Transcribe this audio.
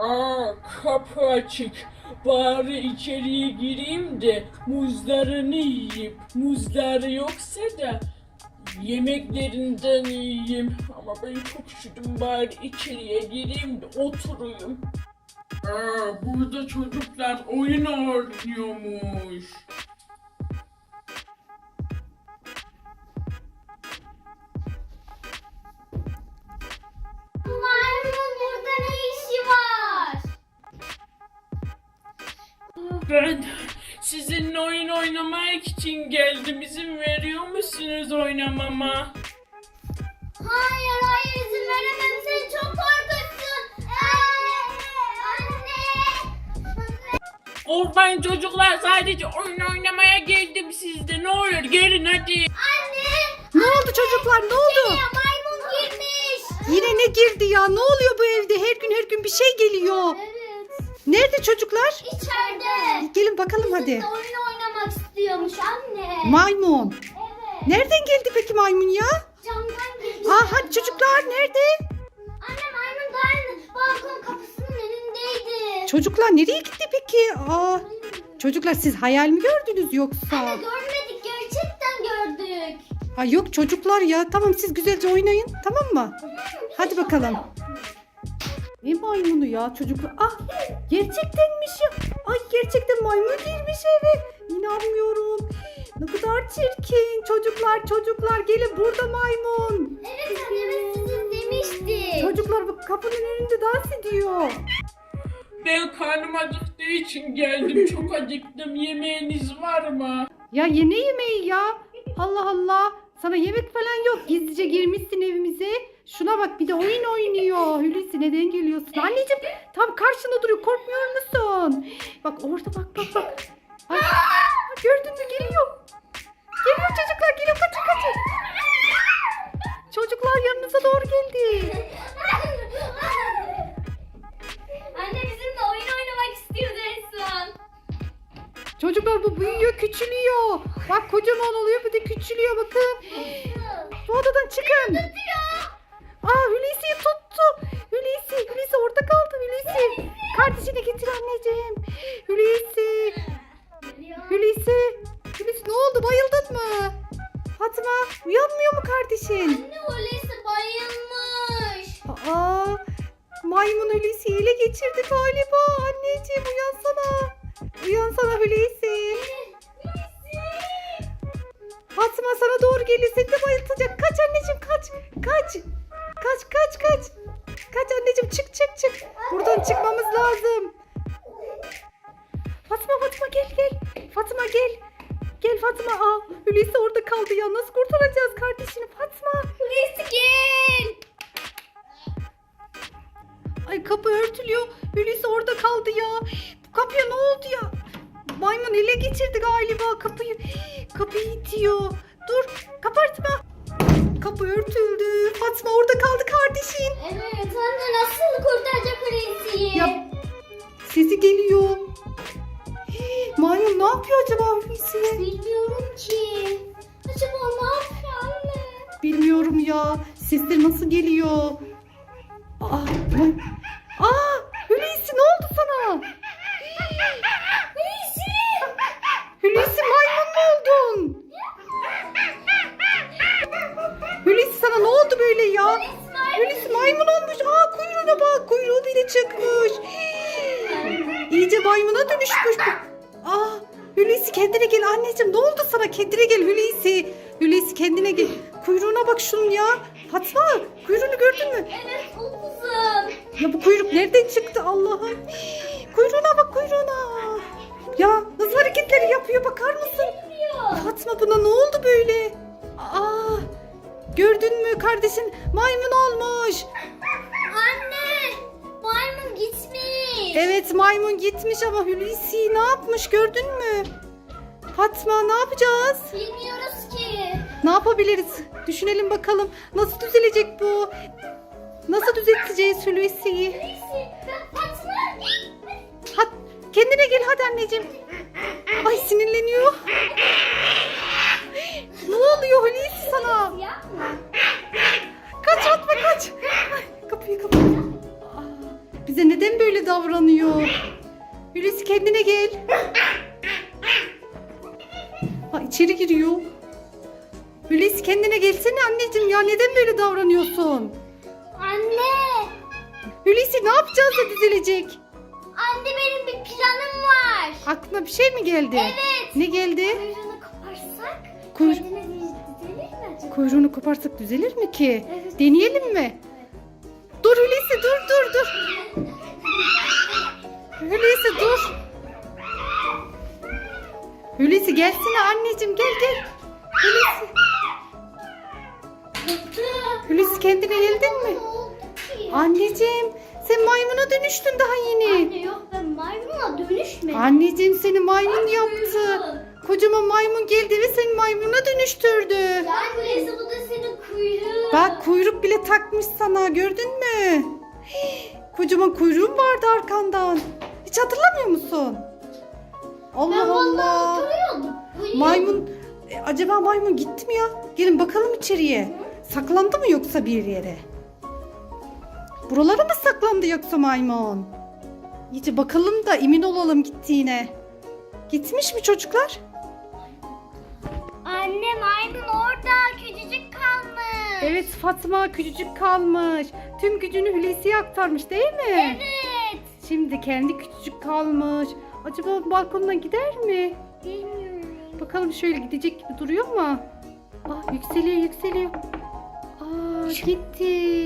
Aa kapı açık. Bari içeriye gireyim de muzlarını yiyeyim. Muzları yoksa da yemeklerinden yiyeyim. Ama ben çok üşüdüm bari içeriye gireyim de oturayım. Aa burada çocuklar oyun oynuyormuş. Ben sizinle oyun oynamak için geldim. İzin veriyor musunuz oynamama? Hayır hayır izin veremem sen çok korkunçsun. Anne anne. Korkmayın çocuklar sadece oyun oynamaya geldim sizde. Ne olur gelin hadi. Anne. Ne oldu çocuklar ne oldu? Ya maymun girmiş. Yine ne girdi ya? Ne oluyor bu evde? Her gün her gün bir şey geliyor. Evet. Nerede çocuklar? İçeride. Gelin bakalım hadi. Bizimle oyun oynamak istiyormuş anne. Maymun. evet. Nereden geldi peki maymun ya? Camdan girmiş. Aa hadi çocuklar nerede? Anne maymun daha balkon kapısının önündeydi. Çocuklar nereye gitti peki? Aa çocuklar siz hayal mi gördünüz yoksa? Anne görmedik gerçekten gördük. Ha yok çocuklar ya. Tamam siz güzelce oynayın. Tamam mı? Hadi bakalım. Ne maymunu ya çocuklar? Ah gerçektenmiş ya. Ay gerçekten maymun girmiş eve. İnanmıyorum. Ne kadar çirkin. Çocuklar çocuklar gelin burada maymun. Evet anne evet siz izlemiştik. Çocuklar bak kapının önünde dans ediyor. Ben karnım acıktığı için geldim. Çok acıktım. Yemeğiniz var mı? Ya ye ne yemeği ya? Allah Allah. Sana yemek falan yok. Gizlice girmişsin evimize. Şuna bak bir de oyun oynuyor. Hulusi neden geliyorsun? Anneciğim tam karşında duruyor. Korkmuyor musun? Bak orada bak bak bak. Ay, gördün mü Çocuklar bu büyüyor küçülüyor. Bak kocaman oluyor bir de küçülüyor bakın. Bu odadan çıkın. Aa Hulusi'yi tuttu. Hulusi, Hulusi orada kaldı Hulusi. Kardeşini getir anneciğim. Hulusi, Hulusi. Hulusi ne oldu bayıldın mı? Fatma uyanmıyor mu kardeşin? Anne Hulusi bayılmış. Aa maymun Hulusi'yi ele geçirdi galiba. Anneciğim uyansana. Uyansana Hulusi. Fatma sana doğru geliyor seni de bayıltacak. Kaç anneciğim kaç. Kaç. Kaç kaç kaç. Kaç anneciğim çık çık çık. Buradan çıkmamız lazım. Fatma Fatma gel gel. Fatma gel. Gel Fatma. Aa, Hulusi orada kaldı ya. Nasıl kurtaracağız kardeşini Fatma? Hulusi gel. Ay kapı örtülüyor. Hulusi orada kaldı ya. Kapıya ne oldu ya? Maymun ele geçirdi galiba kapıyı. Kapıyı itiyor. Dur kapatma. Kapı örtüldü. Fatma orada kaldı kardeşin. Evet anne nasıl kurtaracak Hulusi'yi? Ya sesi geliyor. Hii, Maymun ne yapıyor acaba Hulusi? Bilmiyorum ki. Acaba ne yapıyor anne? Bilmiyorum ya. Sesler nasıl geliyor? Aa, Aa maymuna dönüşmüş bu. Aa Hulusi kendine gel anneciğim. Ne oldu sana? Kendine gel Hulusi. Hulusi kendine gel. Kuyruğuna bak şunun ya. Fatma kuyruğunu gördün mü? Evet uzun. Ya bu kuyruk nereden çıktı Allah'ım? Kuyruğuna bak kuyruğuna. Ya hızlı hareketleri yapıyor bakar mısın? Fatma buna ne oldu böyle? Aa, gördün mü kardeşin maymun olmuş. Evet maymun gitmiş ama Hulusi ne yapmış gördün mü? Fatma ne yapacağız? Bilmiyoruz ki. Ne yapabiliriz? Düşünelim bakalım. Nasıl düzelecek bu? Nasıl düzelteceğiz Hulusi'yi? Hat, kendine gel hadi anneciğim. Ay sinirleniyor. Ne oluyor Hulusi sana? Kaç atma kaç. Ay, kapıyı kapat. Bize ne neden böyle davranıyor? Hulusi kendine gel. Ha, içeri giriyor. Hulusi kendine gelsene anneciğim ya neden böyle davranıyorsun? Anne. Hulusi ne yapacağız da düzelecek? Anne benim bir planım var. Aklına bir şey mi geldi? Evet. Ne geldi? Kuyruğunu koparsak Kuyru- kendine düzelir mi acaba? Kuyruğunu koparsak düzelir mi ki? Evet. Deneyelim mi? Hulusi kendine geldin mi? Anneciğim sen maymuna dönüştün daha yeni. Anne yok ben maymuna dönüşmedim. Anneciğim seni maymun yaptı. Kuyruğu. Kocaman maymun geldi ve seni maymuna dönüştürdü. Annesi bu da senin kuyruğun. Bak kuyruk bile takmış sana gördün mü? Hii, Kocaman kuyruğun vardı arkandan. Hiç hatırlamıyor musun? Allah ben Allah. Maymun e, acaba maymun gitti mi ya? Gelin bakalım içeriye. Saklandı mı yoksa bir yere? Buralara mı saklandı yoksa maymun? İyice bakalım da emin olalım gittiğine. Gitmiş mi çocuklar? Anne maymun orada küçücük kalmış. Evet Fatma küçücük kalmış. Tüm gücünü Hulusi'ye aktarmış değil mi? Evet. Şimdi kendi küçücük kalmış. Acaba balkondan gider mi? Bilmiyorum. Bakalım şöyle gidecek gibi duruyor mu? Ah yükseliyor yükseliyor. Gitti.